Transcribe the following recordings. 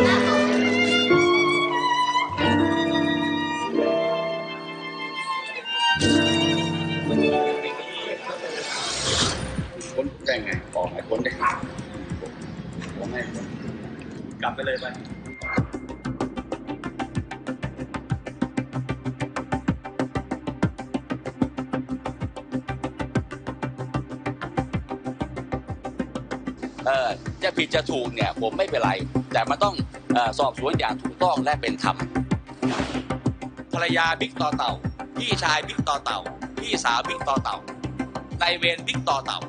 พ้ จะผิดจะถูกเนี่ยผมไม่เป็นไร แต่มันต้องอสอบสวนอย่างถูกต้องและเป็นธรรมภรรยาบิ๊กต่อเต่า พี่ชายบิ๊กต่อเต่า พี่สาวบิ๊กต่อเต่าในเวรบิ๊กต่อเต่า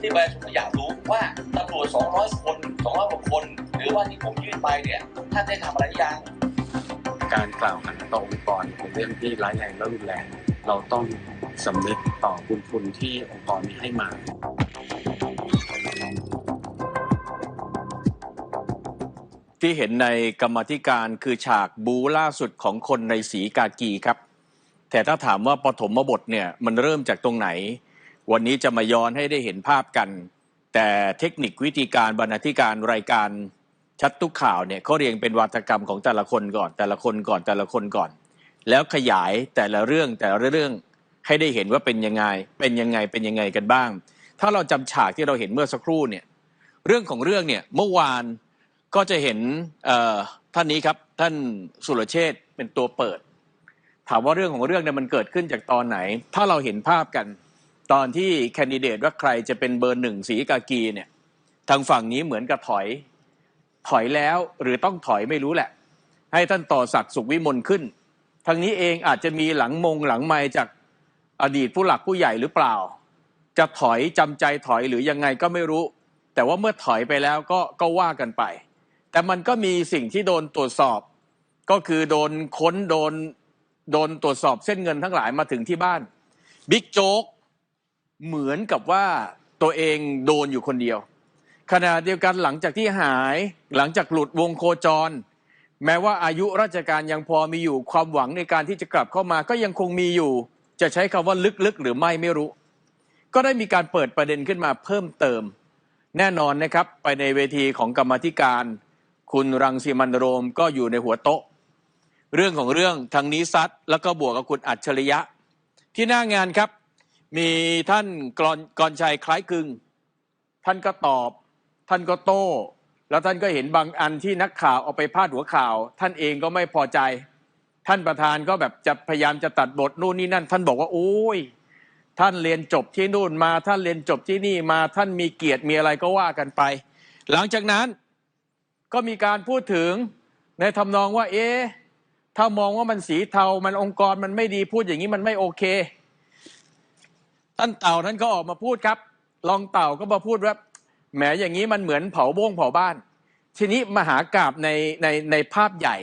ที่ประชาชนอยากรู้ว่าตำรวจ200 คน200กว่าคน หรือว่าที่ผมยื่นไปเนี่ยท่านได้ทำอะไรยังการกล่าวหาต่อองค์กรเป็นเรื่องที่ร้ายแรงและรุนแรง เราต้องสำนึกต่อบุญคุณที่องค์กรนี้ให้มา ที่เห็นในกรรมธิการคือฉากบูล่าสุดของคนในสีกากีครับ แต่ถ้าถามว่าปฐมบทเนี่ยมันเริ่มจากตรงไหน วันนี้จะมาย้อนให้ได้เห็นภาพกัน แต่เทคนิควิธีการบรรณาธิการรายการชัดทุกข่าวเนี่ยเขาเรียงเป็นวาทกรรมของแต่ละคนก่อน แต่ละคนก่อนแต่ละคนก่อน แล้วขยายแต่ละเรื่องแต่ละเรื่องให้ได้เห็นว่าเป็นยังไงเป็นยังไงเป็นยังไงกันบ้าง ถ้าเราจำฉากที่เราเห็นเมื่อสักครู่เนี่ยเรื่องของเรื่องเนี่ยเมื่อวาน ก็จะเห็นท่านนี้ครับท่านสุรเชษเป็นตัวเปิด ถามว่าเรื่องของเรื่องเนี่ยมันเกิดขึ้นจากตอนไหน ถ้าเราเห็นภาพกันตอนที่แคนดิเดตว่าใครจะเป็นเบอร์หนึ่งสีกากีเนี่ยทางฝั่งนี้เหมือนกับถอย ถอยแล้วหรือต้องถอยไม่รู้แหละ ให้ท่านต่อศักดิ์สุขวิมลขึ้นทางนี้เองอาจจะมีหลังมงหลังไมจากอดีตผู้หลักผู้ใหญ่หรือเปล่า จะถอยจำใจถอยหรือยังไงก็ไม่รู้ แต่ว่าเมื่อถอยไปแล้วก็ก็ว่ากันไป แต่มันก็มีสิ่งที่โดนตรวจสอบ ก็คือโดนค้นโดนโดนตรวจสอบเส้นเงินทั้งหลายมาถึงที่บ้านบิ๊กโจ๊กเหมือนกับว่าตัวเองโดนอยู่คนเดียว ขณะเดียวกันหลังจากที่หายหลังจากหลุดวงโคจร แม้ว่าอายุราชการยังพอมีอยู่ความหวังในการที่จะกลับเข้ามาก็ยังคงมีอยู่ จะใช้คำว่าลึกๆ หรือไม่ไม่รู้ ก็ได้มีการเปิดประเด็นขึ้นมาเพิ่มเติม แน่นอนนะครับไปในเวทีของกรรมธิการ คุณรังสีมันโรมก็อยู่ในหัวโต๊ะ เรื่องของเรื่องทางนี้ซัดแล้วก็บวกกับคุณอัจฉริยะ ที่หน้างานครับ มีท่านกรกรชัยคล้ายกึงท่านก็ตอบ ท่านก็โต้แล้วท่านก็เห็นบางอันที่นักข่าวเอาไปพาดหัวข่าว ท่านเองก็ไม่พอใจ ท่านประธานก็แบบจะพยายามจะตัดบทนู่นนี่นั่น ท่านบอกว่าโอ้ยท่านเรียนจบที่นู่นมา ท่านเรียนจบที่นี่มาท่านมีเกียรติมีอะไรก็ว่ากันไป หลังจากนั้น ก็มีการพูดถึงในทำนองว่า เอ๊ะถ้ามองว่ามันสีเทา มันองค์กรมันไม่ดีพูดอย่างนี้มันไม่โอเค ท่านเต่าท่านก็ออกมาพูดครับรองเต่าก็มาพูดว่าแหมอย่างนี้มันเหมือนเผาบ้งเผาบ้าน ทีนี้มหากราบในในในภาพใหญ่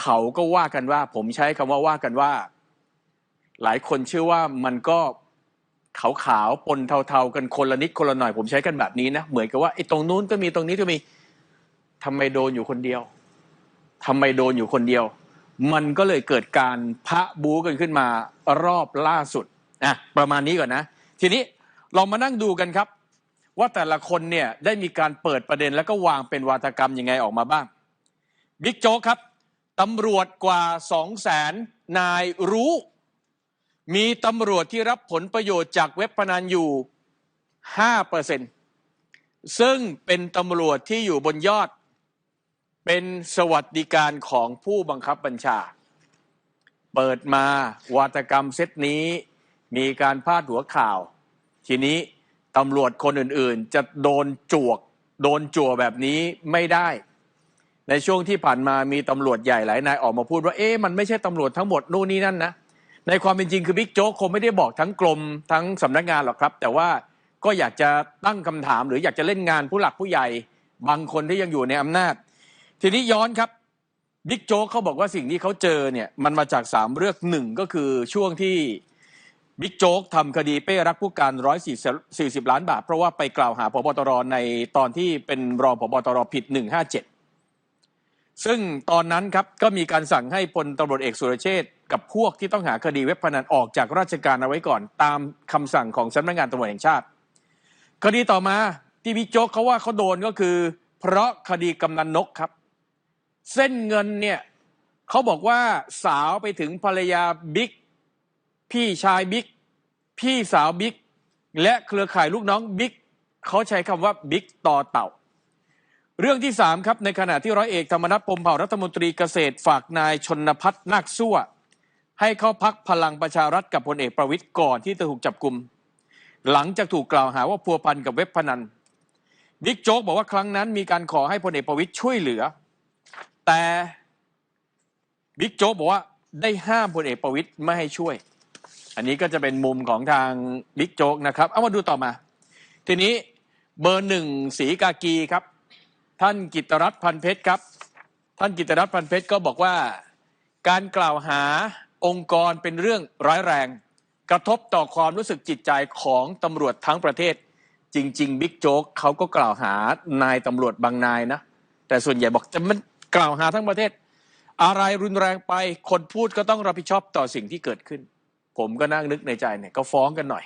เขาก็ว่ากันว่า ผมใช้คำว่าว่ากันว่า หลายคนเชื่อว่ามันก็ขาวขาวๆปนเทาๆกันคนละนิดคนละหน่อย ผมใช้กันแบบนี้นะเหมือนกับว่าไอ้ตรงนู้นก็มีตรงนี้ก็มี ทำไมโดนอยู่คนเดียวทำไมโดนอยู่คนเดียว มันก็เลยเกิดการพระบูกันขึ้นมารอบล่าสุดอะประมาณนี้ก่อนนะ ทีนี้เรามานั่งดูกันครับ ว่าแต่ละคนเนี่ยได้มีการเปิดประเด็นแล้วก็วางเป็นวาทกรรมยังไงออกมาบ้างบิ๊กโจ๊กครับตำรวจกว่าสองแสนนายรู้ มีตำรวจที่รับผลประโยชน์จากเว็บพนันอยู่5%ซึ่งเป็นตำรวจที่อยู่บนยอด เป็นสวัสดิการของผู้บังคับบัญชา เปิดมาวาทกรรมเซตนี้มีการพาดหัวข่าว ทีนี้ตำรวจคนอื่นๆ จะโดนจวก โดนจั่วแบบนี้ไม่ได้ ในช่วงที่ผ่านมามีตำรวจใหญ่หลายนายออกมาพูดว่าเอ๊ะมันไม่ใช่ตำรวจทั้งหมดนู่นนี่นั่นนะในความเป็นจริงคือบิ๊กโจ๊กคงไม่ได้บอกทั้งกรมทั้งสำนักงานหรอกครับ แต่ว่าก็อยากจะตั้งคำถาม หรืออยากจะเล่นงานผู้หลักผู้ใหญ่ บางคนที่ยังอยู่ในอำนาจ ทีนี้ย้อนครับบิ๊กโจ๊กเขาบอกว่าสิ่งที่เขาเจอเนี่ยมันมาจากสามเรื่องหนึ่งก็คือช่วงที่บิ๊กโจ๊กทำคดีเป้รักผู้การร้อยสี่สิบล้านบาท เพราะว่าไปกล่าวหาพบตรในตอนที่เป็นรองพบตรผิดหนึ่งห้าเจ็ดซึ่งตอนนั้นครับก็มีการสั่งให้พลตำรวจเอกสุรเชษกับพวกที่ต้องหาคดีเว็บพนันออกจากราชการเอาไว้ก่อน ตามคำสั่งของสำนักงานตำรวจแห่งชาติ คดีต่อมาที่บิ๊กโจ๊กเขาว่าเขาโดนก็คือ เพราะคดีกำนันนกครับ เส้นเงินเนี่ยเขาบอกว่าสาวไปถึงภรรยาบิ๊กพี่ชายบิ๊กพี่สาวบิ๊กและเครือข่ายลูกน้องบิ๊กเขาใช้คำว่าบิ๊กต่อเต่า เรื่องที่สามครับในขณะที่ร้อยเอกธรรมนัฐพรมเผ่ารัฐมนตรีเกษตรฝากนายชนพัฒน์นาคสั่วให้เข้าพักพลังประชารัฐกับพลเอกประวิตยก่อนที่จะถูกจับกลุ่มหลังจากถูกกล่าวหาว่าพัวพันกับเว็บพนันบิ๊กโจ๊กบอกว่าครั้งนั้นมีการขอให้พลเอกประวิตยช่วยเหลือ แต่บิ๊กโจ๊กบอกว่าได้ห้ามพลเอกประวิตยไม่ให้ช่วย อันนี้ก็จะเป็นมุมของทางบิ๊กโจ๊กนะครับ เอามาดูต่อมา ทีนี้เบอร์หนึ่งสีกากีครับ ท่านกิตรัตน์พันเพชรครับ ท่านกิตรัตน์พันเพชรก็บอกว่า การกล่าวหาองค์กรเป็นเรื่องร้ายแรง กระทบต่อความรู้สึกจิตใจของตำรวจทั้งประเทศ จริง ๆ บิ๊กโจ๊กเขาก็กล่าวหานายตำรวจบางนายนะ แต่ส่วนใหญ่บอกจะมัน กล่าวหาทั้งประเทศ อะไรรุนแรงไปคนพูดก็ต้องรับผิดชอบต่อสิ่งที่เกิดขึ้น ผมก็นั่งนึกในใจเนี่ยก็ฟ้องกันหน่อย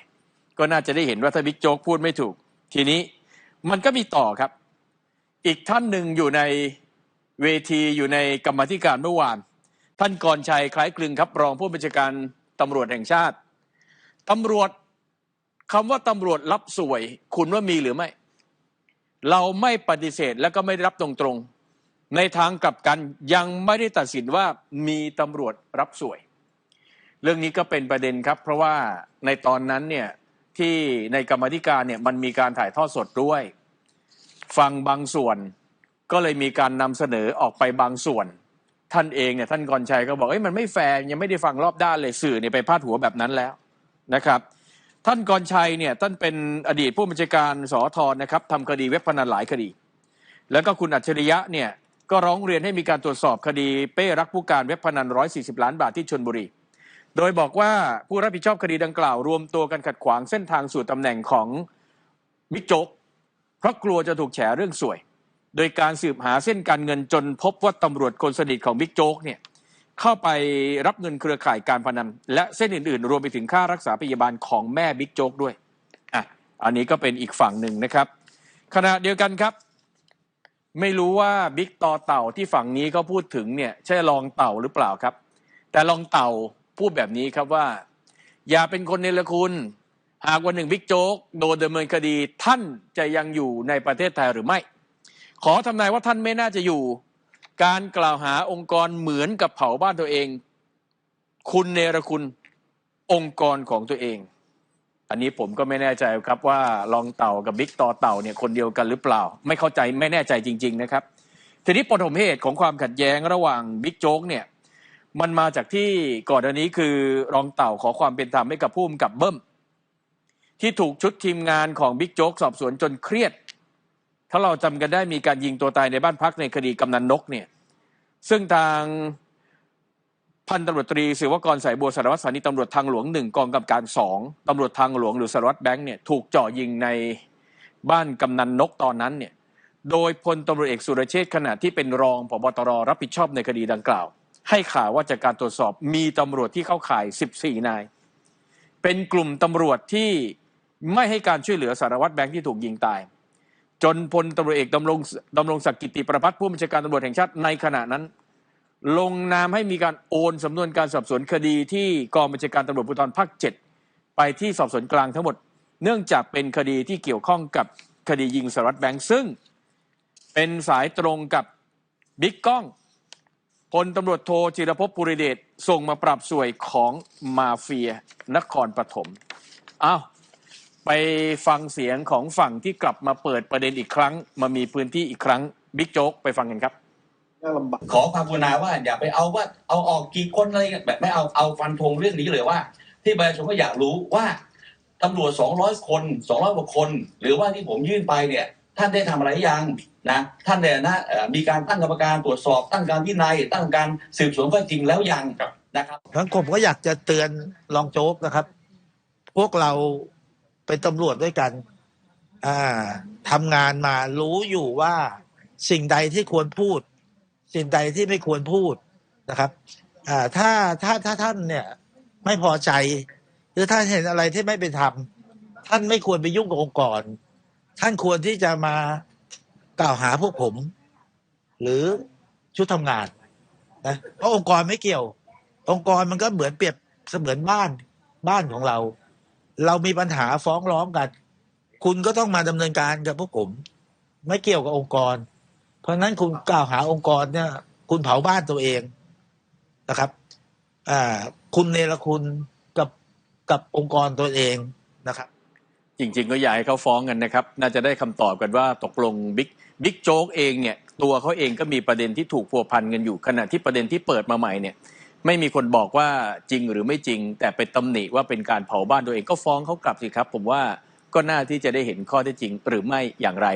ก็น่าจะได้เห็นว่าถ้าบิ๊กโจ๊กพูดไม่ถูก ทีนี้มันก็มีต่อครับ อีกท่านหนึ่งอยู่ในเวทีอยู่ในกรรมธิการเมื่อวาน ท่านกรชัยคล้ายคลึงครับ รองผู้บัญชาการตำรวจแห่งชาติตำรวจคำว่าตำรวจรับสวย คุณว่ามีหรือไม่ เราไม่ปฏิเสธและก็ไม่รับตรง ในทางกลับกันยังไม่ได้ตัดสินว่ามีตำรวจรับสวย เรื่องนี้ก็เป็นประเด็นครับ เพราะว่าในตอนนั้นเนี่ยที่ในกรรมธิการเนี่ยมันมีการถ่ายทอดสดด้วย ฟังบางส่วนก็เลยมีการนำเสนอออกไปบางส่วน ท่านเองเนี่ยท่านกรชัยก็บอกเอ้ยมันไม่แฟร์ยังไม่ได้ฟังรอบด้านเลยสื่อเนี่ยไปพาดหัวแบบนั้นแล้วนะครับ ท่านกรชัยเนี่ยท่านเป็นอดีตผู้บัญชาการสอทรนะครับทำคดีเว็บพนันหลายคดี แล้วก็คุณอัจฉริยะเนี่ย ก็ร้องเรียนให้มีการตรวจสอบคดีเป้รักผู้การเว็บพนัน 140 ล้านบาทที่ชนบุรี โดยบอกว่าผู้รับผิดชอบคดีดังกล่าว รวมตัวกันขัดขวางเส้นทางสู่ตำแหน่งของบิ๊กโจ๊กเพราะกลัวจะถูกแฉเรื่องสวย โดยการสืบหาเส้นการเงินจนพบว่าตำรวจคนสนิทของบิ๊กโจ๊กเนี่ยเข้าไปรับเงินเครือข่ายการพนันและเส้นอื่นๆ รวมไปถึงค่ารักษาพยาบาลของแม่บิ๊กโจ๊กด้วยอะอันนี้ก็เป็นอีกฝั่งหนึ่งนะครับ ขณะเดียวกันครับ ไม่รู้ว่าบิ๊กต่อเต่าที่ฝั่งนี้เขาพูดถึงเนี่ยใช่รองเต่าหรือเปล่าครับ แต่รองเต่าพูดแบบนี้ครับว่า อย่าเป็นคนเนรคุณ หากวันหนึ่งบิ๊กโจ๊กโดนดำเนินคดีท่านจะยังอยู่ในประเทศไทยหรือไม่ ขอทำนายว่าท่านไม่น่าจะอยู่ การกล่าวหาองค์กรเหมือนกับเผาบ้านตัวเอง คุณเนรคุณองค์กรของตัวเอง อันนี้ผมก็ไม่แน่ใจครับว่ารองเต่ากับบิ๊กต่อเต่าเนี่ยคนเดียวกันหรือเปล่า ไม่เข้าใจไม่แน่ใจจริง ๆ นะครับ ทีนี้ปฐมเหตุของความขัดแย้งระหว่างบิ๊กโจ๊กเนี่ยมันมาจากที่ก่อนอันนี้คือรองเต่าขอความเป็นธรรมให้กับผู้กำกับเบิ้มที่ถูกชุดทีมงานของบิ๊กโจ๊กสอบสวนจนเครียด ถ้าเราจำกันได้มีการยิงตัวตายในบ้านพักในคดีกำนันนกเนี่ยซึ่งทาง พันตำรวจตรีศิวกรสายบัวสารวัตรสถานีตำรวจทางหลวงหนึ่งกองกำกับการสองตำรวจทางหลวงหรือสารวัตรแบงค์เนี่ยถูกเจาะยิงในบ้านกำนันนกตอนนั้นเนี่ยโดยพลตำรวจเอกสุรเชษขณะที่เป็นรองผบตรรับผิดชอบในคดีดังกล่าว ให้ข่าวว่าจากการตรวจสอบมีตำรวจที่เข้าข่าย 14 นาย เป็นกลุ่มตำรวจที่ไม่ให้การช่วยเหลือสารวัตรแบงค์ที่ถูกยิงตาย จนพลตำรวจเอกดำรงดำรงศักดิ์กิติประพัฒน์ผู้บัญชาการตำรวจแห่งชาติในขณะนั้น ลงนามให้มีการโอนสำนวนการสอบสวนคดีที่กองบัญชาการตำรวจภูธรภาค7ไปที่สอบสวนกลางทั้งหมด เนื่องจากเป็นคดีที่เกี่ยวข้องกับคดียิงสารวัตรแบงค์ซึ่ง เป็นสายตรงกับบิ๊กก้องพลตำรวจโทจิรภพปุริเดชส่งมาปรับสวยของมาเฟียนครปฐมอ้าวไปฟังเสียงของฝั่งที่กลับมาเปิดประเด็นอีกครั้ง มามีพื้นที่อีกครั้งบิ๊กโจ๊กไปฟังกันครับ ยากลำบากขอความกรุณาว่าอย่าไปเอาว่าเอาออกกี่คนอะไรแบบไม่เอาเอาฟันธงเรื่องนี้เลยว่า ที่ประชาชนก็อยากรู้ว่าตำรวจ200คน200กว่าคน หรือว่าที่ผมยื่นไปเนี่ย ท่านได้ทำอะไรยังนะท่านเนี่ยนะเอ่อมีการตั้งกรรมการตรวจสอบ ตั้งการวินัยตั้งการสืบสวนข้อเท็จจริงแล้วยังนะครับทั้งผมก็อยากจะเตือนรองโจ๊กนะครับ พวกเราเป็นตำรวจด้วยกัน อ่าทำงานมารู้อยู่ว่าสิ่งใดที่ควรพูด สิ่งใดที่ไม่ควรพูดนะครับอ่าถ้าถ้าถ้าท่านเนี่ยไม่พอใจ หรือท่านเห็นอะไรที่ไม่เป็นธรรมท่านไม่ควรไปยุ่งกับองค์กร ท่านควรที่จะมากล่าวหาพวกผม หรือชุดทำงานนะเพราะองค์กรไม่เกี่ยว องค์กรมันก็เหมือนเปรียบเสมือนบ้านบ้านของเรา เรามีปัญหาฟ้องร้องกัน คุณก็ต้องมาดำเนินการกับพวกผม ไม่เกี่ยวกับองค์กร เพราะนั้นคุณกล่าวหาองค์กรเนี่ย คุณเผาบ้านตัวเองนะครับอ่าคุณเนรคุณกับกับองค์กรตัวเองนะครับ จริง ๆ ก็อยากให้เขาฟ้องกันนะครับ น่าจะได้คำตอบกันว่าตกลงบิ๊กบิ๊กโจ๊กเองเนี่ยตัวเขาเองก็มีประเด็นที่ถูกพัวพันกันอยู่ขณะที่ประเด็นที่เปิดมาใหม่เนี่ยไม่มีคนบอกว่าจริงหรือไม่จริง แต่ไปตำหนิว่าเป็นการเผาบ้านตัวเองก็ฟ้องเขากลับสิครับ ผมว่าก็น่าที่จะได้เห็นข้อเท็จจริงหรือไม่อย่างไร